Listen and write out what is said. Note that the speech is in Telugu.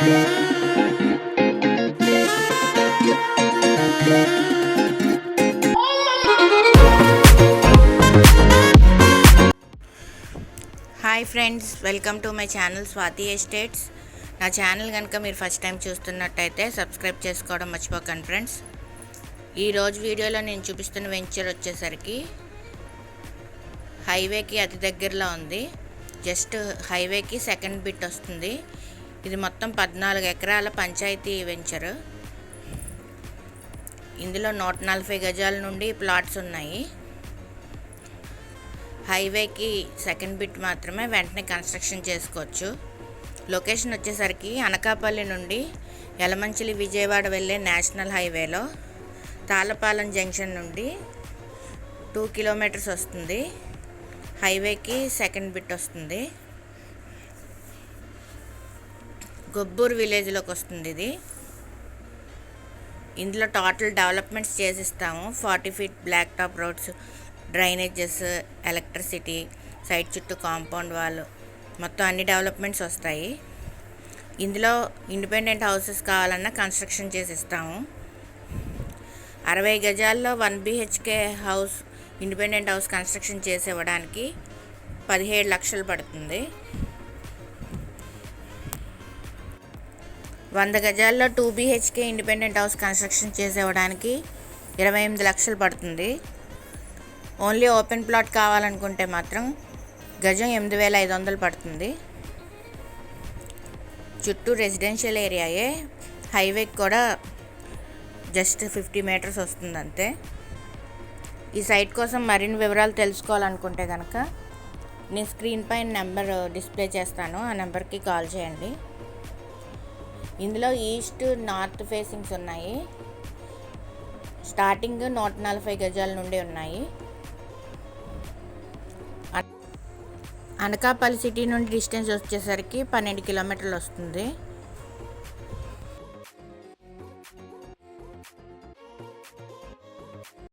Hi friends welcome to my channel Swathi estates నా ఛానల్ కనుక మీరు ఫస్ట్ టైం చూస్తున్నట్టయితే సబ్స్క్రైబ్ చేసుకోవడం మర్చిపోకండి ఫ్రెండ్స్ ఈరోజు వీడియోలో నేను చూపిస్తున్న వెంచర్ వచ్చేసరికి హైవేకి అతి దగ్గరలో ఉంది. జస్ట్ హైవేకి సెకండ్ బిట్ వస్తుంది. ఇది మొత్తం పద్నాలుగు ఎకరాల పంచాయతీ వెంచర్. ఇందులో నూట నలభై గజాల నుండి ప్లాట్స్ ఉన్నాయి. హైవేకి సెకండ్ బిట్ మాత్రమే వెంటనే కన్స్ట్రక్షన్ చేసుకోవచ్చు. లొకేషన్ వచ్చేసరికి అనకాపల్లి నుండి యలమంచిలి విజయవాడ వెళ్ళే నేషనల్ హైవేలో తాళపాలెం జంక్షన్ నుండి టూ కిలోమీటర్స్ వస్తుంది. హైవేకి సెకండ్ బిట్ వస్తుంది. గొబ్బూరు విలేజ్లోకి వస్తుంది ఇది. ఇందులో total developments చేసిస్తాము. Forty feet black top roads drainages electricity side చుట్టూ కాంపౌండ్ వాళ్ళు మొత్తం అన్ని డెవలప్మెంట్స్ వస్తాయి. ఇందులో ఇండిపెండెంట్ హౌసెస్ కావాలన్నా కన్స్ట్రక్షన్ చేసిస్తాము. అరవై గజాల్లో one B H K house independent house construction చేసి ఇవ్వడానికి పదిహేడు లక్షలు పడుతుంది. వంద గజాల్లో two B H K independent house construction చేసేవడానికి ఇరవై ఎనిమిది లక్షలు పడుతుంది. ఓన్లీ ఓపెన్ ప్లాట్ కావాలనుకుంటే మాత్రం గజం ఎనిమిది వేల ఐదు వందలు పడుతుంది. చుట్టూ రెసిడెన్షియల్ ఏరియాయే. హైవేకి కూడా జస్ట్ ఫిఫ్టీ మీటర్స్ వస్తుంది అంతే ఈ సైట్ కోసం మరిన్ని వివరాలు తెలుసుకోవాలనుకుంటే కనుక నేను స్క్రీన్ పైన నెంబర్ డిస్ప్లే చేస్తాను. ఆ నెంబర్కి కాల్ చేయండి. ఇందులో ఈస్ట్ నార్త్ ఫేసింగ్స్ ఉన్నాయి. స్టార్టింగ్ నూట నలభై గజాల నుండి ఉన్నాయి. అనకాపల్లి సిటీ నుండి డిస్టెన్స్ వచ్చేసరికి పన్నెండు కిలోమీటర్లు వస్తుంది.